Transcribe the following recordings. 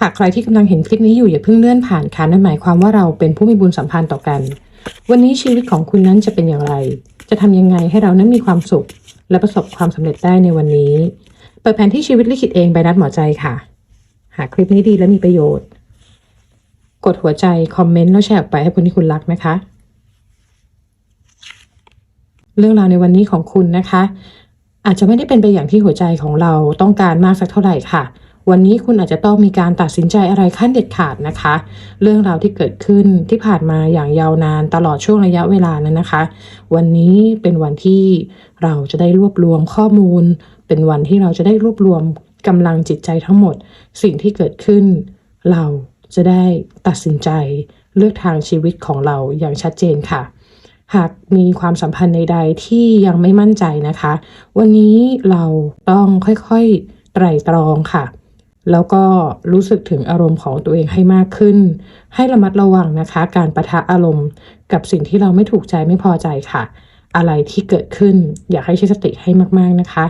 หากใครที่กำลังเห็นคลิปนี้อยู่อย่าเพิ่งเลื่อนผ่านค่ะนั่นหมายความว่าเราเป็นผู้มีบุญสัมพันธ์ต่อกัน วันนี้ชีวิตของคุณนั้นจะเป็นอย่างไร จะทำยังไงให้เรานั้นมีความสุข และประสบความสำเร็จได้ในวันนี้ เปิดแผนที่ชีวิตลิขิตเองใบนัดหมอใจค่ะ หากคลิปนี้ดีและมีประโยชน์ กดหัวใจคอมเมนต์แล้วแชร์ออกไปให้คนที่คุณรักนะคะ เรื่องราวในวันนี้ของคุณนะคะ อาจจะไม่ได้เป็นไปอย่างที่หัวใจของเราต้องการมากสักเท่าไหร่ค่ะ วันนี้คุณอาจจะต้องมีการตัดสินใจอะไรขั้นเด็ดขาดนะคะ เรื่องราวที่เกิดขึ้นที่ผ่านมาอย่างยาวนานตลอดช่วงระยะเวลานั้นนะคะ วันนี้เป็นวันที่เราจะได้รวบรวมข้อมูล เป็นวันที่เราจะได้รวบรวมกำลังจิตใจทั้งหมด สิ่งที่เกิดขึ้น เราจะได้ตัดสินใจเลือกทางชีวิตของเราอย่างชัดเจนค่ะหากมีความสัมพันธ์ใด ๆ ที่ยังไม่มั่นใจนะคะ วันนี้เราต้องค่อยๆ ไตร่ตรองค่ะ แล้วก็รู้สึกถึงอารมณ์ของตัวเองให้มากขึ้น ให้ระมัดระวังนะคะ การประทะอารมณ์ กับสิ่งที่เราไม่ถูกใจไม่พอใจค่ะ อะไรที่เกิดขึ้น อยากให้ใช้สติให้มากๆนะคะ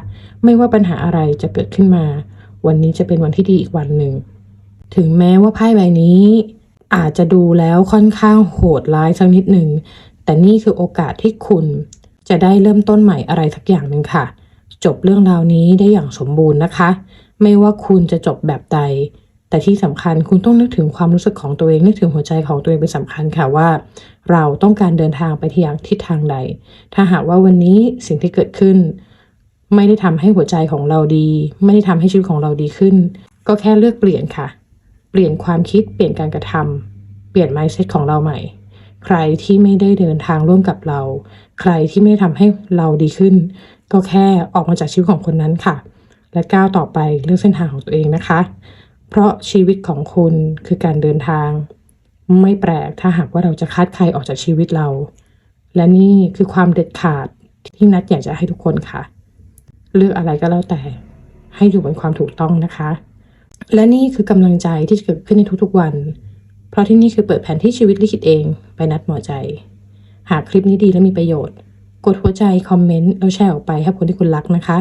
ไม่ว่าปัญหาอะไรจะเกิดขึ้นมา วันนี้จะเป็นวันที่ดีอีกวันหนึ่ง ถึงแม้ว่าไพ่ใบนี้ อาจจะดูแล้วค่อนข้างโหดร้ายสักนิดหนึ่งแต่นี่คือโอกาสที่คุณจะได้เริ่มต้นใหม่อะไรสักอย่างหนึ่งค่ะ จบเรื่องราวนี้ได้อย่างสมบูรณ์นะคะ ไม่ว่าคุณจะจบแบบใด แต่ที่สำคัญคุณต้องนึกถึงความรู้สึกของตัวเอง นึกถึงหัวใจของตัวเองเป็นสำคัญค่ะว่า เราต้องการเดินทางไปที่อย่างทิศทางใด ถ้าหากว่าวันนี้สิ่งที่เกิดขึ้น ไม่ได้ทำให้หัวใจของเราดี ไม่ได้ทำให้ชีวิตของเราดีขึ้น ก็แค่เลือกเปลี่ยนค่ะ เปลี่ยนความคิดเปลี่ยนการกระทำเปลี่ยน mindset ของเราใหม่ใครที่ไม่ได้เดินทางร่วมกับเรา ใครที่ไม่ได้ทำให้เราดีขึ้น ก็แค่ออกมาจากชีวิตของคนนั้นค่ะ และก้าวต่อไปเลือกเส้นทางของตัวเองนะคะ เพราะชีวิตของคุณคือการเดินทาง ไม่แปลกถ้าหากว่าเราจะคัดใครออกจากชีวิตเรา และนี่คือความเด็ดขาดที่นัดอยากจะให้ทุกคนค่ะ เลือกอะไรก็แล้วแต่ ให้อยู่บนความถูกต้องนะคะ และนี่คือกำลังใจที่เกิดขึ้นในทุกๆวัน เพราะที่นี่คือเปิดแผนที่ชีวิตลิขิตเองไปนัดหมอใจ หากคลิปนี้ดีและมีประโยชน์ กดหัวใจคอมเมนต์แล้วแชร์ออกไปให้คนที่คุณรักนะคะ